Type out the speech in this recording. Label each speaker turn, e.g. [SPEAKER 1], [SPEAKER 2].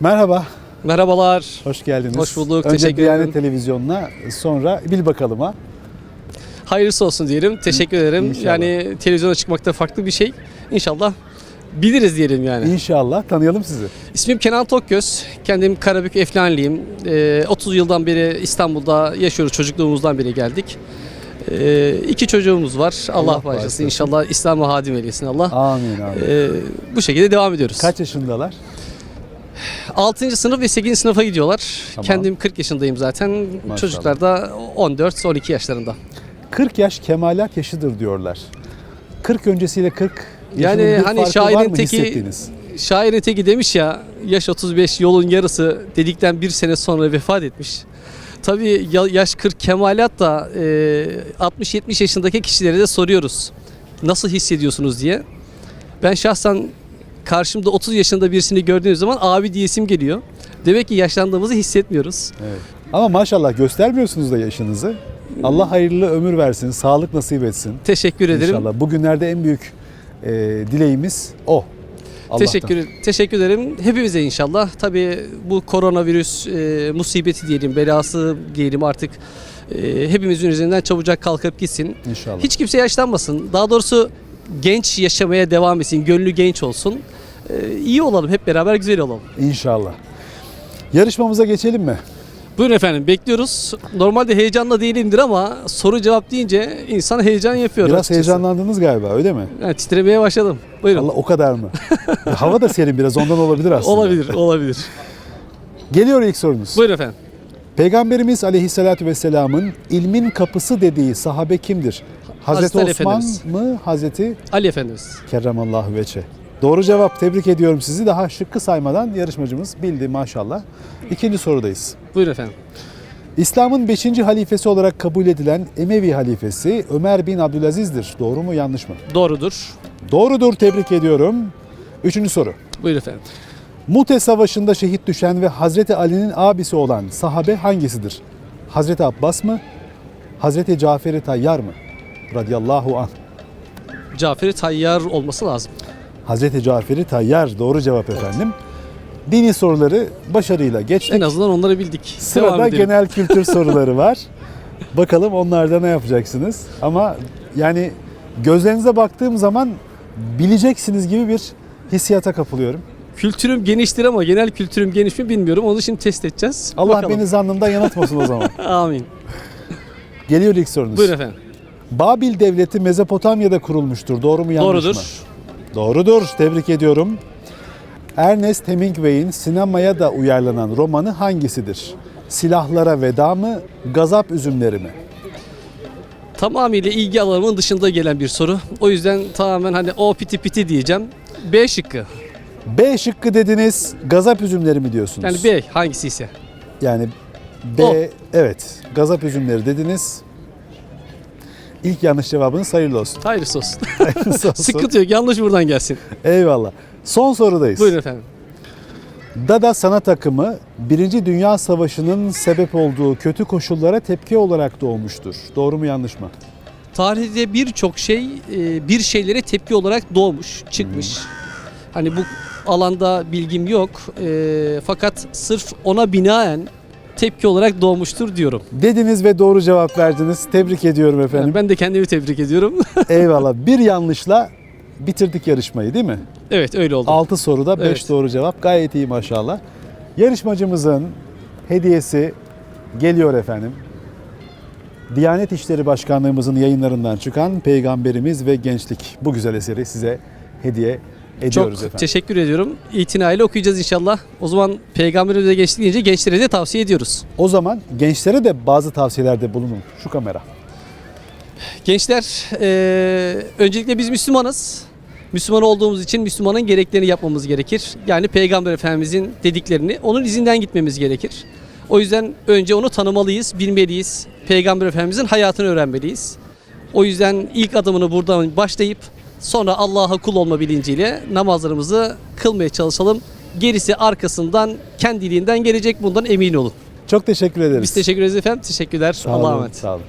[SPEAKER 1] Merhaba,
[SPEAKER 2] Merhabalar.
[SPEAKER 1] hoş geldiniz.
[SPEAKER 2] Hoş bulduk,
[SPEAKER 1] Önce
[SPEAKER 2] teşekkür
[SPEAKER 1] Diyanet
[SPEAKER 2] ederim.
[SPEAKER 1] Televizyonuna, sonra Bil Bakalım'a.
[SPEAKER 2] Hayırlısı olsun diyelim. Teşekkür ederim.
[SPEAKER 1] İnşallah.
[SPEAKER 2] Yani televizyona çıkmakta farklı bir şey. İnşallah biliriz diyelim yani.
[SPEAKER 1] İnşallah tanıyalım sizi.
[SPEAKER 2] İsmim Kenan Tokgöz. Kendim Karabük Eflanlıyım. Ee, 30 yıldan beri İstanbul'da yaşıyoruz. Çocukluğumuzdan beri geldik. Ee, iki çocuğumuz var. Allah,
[SPEAKER 1] Allah
[SPEAKER 2] bağışlasın.
[SPEAKER 1] bağışlasın.
[SPEAKER 2] İnşallah İslam'a hadim eylesin Allah.
[SPEAKER 1] Amin amin.
[SPEAKER 2] Ee, bu şekilde devam ediyoruz.
[SPEAKER 1] Kaç yaşındalar?
[SPEAKER 2] 6. sınıf ve 8. sınıfa gidiyorlar.
[SPEAKER 1] Tamam.
[SPEAKER 2] Kendim 40 yaşındayım zaten.
[SPEAKER 1] Maşallah.
[SPEAKER 2] Çocuklar da 14-12 yaşlarında.
[SPEAKER 1] 40 yaş kemalat yaşıdır diyorlar. 40 öncesiyle 40
[SPEAKER 2] Yani hani şairin teki-? Şairin teki demiş ya yaş 35 yolun yarısı dedikten bir sene sonra vefat etmiş. Tabii ya- yaş 40 kemalat da e, 60-70 yaşındaki kişilere de soruyoruz. Nasıl hissediyorsunuz diye. Ben şahsen karşımda 30 yaşında birisini gördüğüm zaman abi diyesim geliyor. Demek ki yaşlandığımızı hissetmiyoruz.
[SPEAKER 1] Evet. Ama maşallah göstermiyorsunuz da yaşınızı. Allah hayırlı ömür versin, sağlık nasip etsin.
[SPEAKER 2] Teşekkür ederim.
[SPEAKER 1] İnşallah. Bugünlerde en büyük e, dileğimiz o. Allah'tan.
[SPEAKER 2] Teşekkür teşekkür ederim. Hepimize inşallah. Tabii bu koronavirüs e, musibeti diyelim, belası diyelim artık e, hepimizin üzerinden çabucak kalkıp gitsin.
[SPEAKER 1] İnşallah.
[SPEAKER 2] Hiç kimse yaşlanmasın. Daha doğrusu genç yaşamaya devam etsin. Gönlü genç olsun. E, iyi olalım. Hep beraber güzel olalım.
[SPEAKER 1] İnşallah. Yarışmamıza geçelim mi?
[SPEAKER 2] Buyurun efendim bekliyoruz. Normalde heyecanla değilimdir ama soru cevap deyince insan heyecan yapıyor.
[SPEAKER 1] Biraz
[SPEAKER 2] açıkçası.
[SPEAKER 1] heyecanlandınız galiba öyle mi?
[SPEAKER 2] Yani titremeye başladım. Buyurun.
[SPEAKER 1] Allah o kadar mı? Hava da serin biraz ondan olabilir aslında.
[SPEAKER 2] olabilir, olabilir.
[SPEAKER 1] Geliyor ilk sorunuz.
[SPEAKER 2] Buyurun efendim.
[SPEAKER 1] Peygamberimiz aleyhissalatü vesselamın ilmin kapısı dediği sahabe kimdir? Hazreti,
[SPEAKER 2] Hazreti
[SPEAKER 1] Osman
[SPEAKER 2] Efendimiz.
[SPEAKER 1] mı? Hazreti
[SPEAKER 2] Ali Efendimiz.
[SPEAKER 1] Kerremallahu veçe. Doğru cevap. Tebrik ediyorum sizi. Daha şıkkı saymadan yarışmacımız bildi maşallah. İkinci sorudayız.
[SPEAKER 2] Buyurun efendim.
[SPEAKER 1] İslam'ın 5. halifesi olarak kabul edilen Emevi halifesi Ömer bin Abdülaziz'dir. Doğru mu yanlış mı?
[SPEAKER 2] Doğrudur.
[SPEAKER 1] Doğrudur. Tebrik ediyorum. Üçüncü soru.
[SPEAKER 2] Buyurun efendim.
[SPEAKER 1] Mute Savaşı'nda şehit düşen ve Hazreti Ali'nin abisi olan sahabe hangisidir? Hazreti Abbas mı? Hazreti Cafer-i Tayyar mı? Radiyallahu anh.
[SPEAKER 2] Cafer-i Tayyar olması lazım.
[SPEAKER 1] Hazreti Cafer-i Tayyar doğru cevap efendim. Dini soruları başarıyla geçtik.
[SPEAKER 2] En azından onları bildik.
[SPEAKER 1] Sırada genel kültür soruları var. Bakalım onlarda ne yapacaksınız? Ama yani gözlerinize baktığım zaman bileceksiniz gibi bir hissiyata kapılıyorum.
[SPEAKER 2] Kültürüm geniştir ama genel kültürüm geniş mi bilmiyorum. Onu şimdi test edeceğiz.
[SPEAKER 1] Allah
[SPEAKER 2] Bakalım.
[SPEAKER 1] beni zannımdan yanıltmasın o zaman.
[SPEAKER 2] Amin.
[SPEAKER 1] Geliyor ilk sorunuz.
[SPEAKER 2] Buyurun efendim.
[SPEAKER 1] Babil devleti Mezopotamya'da kurulmuştur. Doğru mu yanlış
[SPEAKER 2] Doğrudur.
[SPEAKER 1] mı? Doğrudur. Tebrik ediyorum. Ernest Hemingway'in sinemaya da uyarlanan romanı hangisidir? Silahlara veda mı, gazap üzümleri mi?
[SPEAKER 2] Tamamıyla ilgi alanımın dışında gelen bir soru. O yüzden tamamen hani o piti piti diyeceğim. B şıkkı.
[SPEAKER 1] B şıkkı dediniz, gazap üzümleri mi diyorsunuz?
[SPEAKER 2] Yani B hangisi ise.
[SPEAKER 1] Yani B,
[SPEAKER 2] O.
[SPEAKER 1] evet, gazap üzümleri dediniz. İlk yanlış cevabınız hayırlı olsun.
[SPEAKER 2] Hayırlısı olsun.
[SPEAKER 1] Hayırlısı olsun.
[SPEAKER 2] Sıkıntı yok. Yanlış buradan gelsin.
[SPEAKER 1] Eyvallah. Son sorudayız.
[SPEAKER 2] Buyurun efendim.
[SPEAKER 1] Dada sanat akımı Birinci Dünya Savaşı'nın sebep olduğu kötü koşullara tepki olarak doğmuştur. Doğru mu yanlış mı?
[SPEAKER 2] Tarihte birçok şey e, bir şeylere tepki olarak doğmuş, çıkmış. Hani bu alanda bilgim yok. E, fakat sırf ona binaen tepki olarak doğmuştur diyorum.
[SPEAKER 1] Dediniz ve doğru cevap verdiniz. Tebrik ediyorum efendim.
[SPEAKER 2] Yani ben de kendimi tebrik ediyorum.
[SPEAKER 1] Eyvallah. Bir yanlışla bitirdik yarışmayı değil mi?
[SPEAKER 2] evet öyle oldu.
[SPEAKER 1] 6 soruda 5
[SPEAKER 2] Evet.
[SPEAKER 1] doğru cevap. Gayet iyi maşallah. Yarışmacımızın hediyesi geliyor efendim. Diyanet İşleri Başkanlığımızın yayınlarından çıkan Peygamberimiz ve Gençlik bu güzel eseri size hediye ediyoruz
[SPEAKER 2] Çok
[SPEAKER 1] efendim.
[SPEAKER 2] teşekkür ediyorum. İtinayla okuyacağız inşallah. O zaman peygamberimize geçti deyince gençlere de tavsiye ediyoruz.
[SPEAKER 1] O zaman gençlere de bazı tavsiyelerde bulunun. Şu kamera.
[SPEAKER 2] Gençler eee, öncelikle biz Müslümanız. Müslüman olduğumuz için Müslümanın gereklerini yapmamız gerekir. Yani Peygamber Efendimizin dediklerini onun izinden gitmemiz gerekir. O yüzden önce onu tanımalıyız, bilmeliyiz. Peygamber Efendimizin hayatını öğrenmeliyiz. O yüzden ilk adımını buradan başlayıp sonra Allah'a kul olma bilinciyle namazlarımızı kılmaya çalışalım. Gerisi arkasından kendiliğinden gelecek bundan emin olun.
[SPEAKER 1] Çok teşekkür ederiz.
[SPEAKER 2] Biz teşekkür ederiz efendim. Teşekkürler. Allah'a emanet.
[SPEAKER 1] Sağ olun.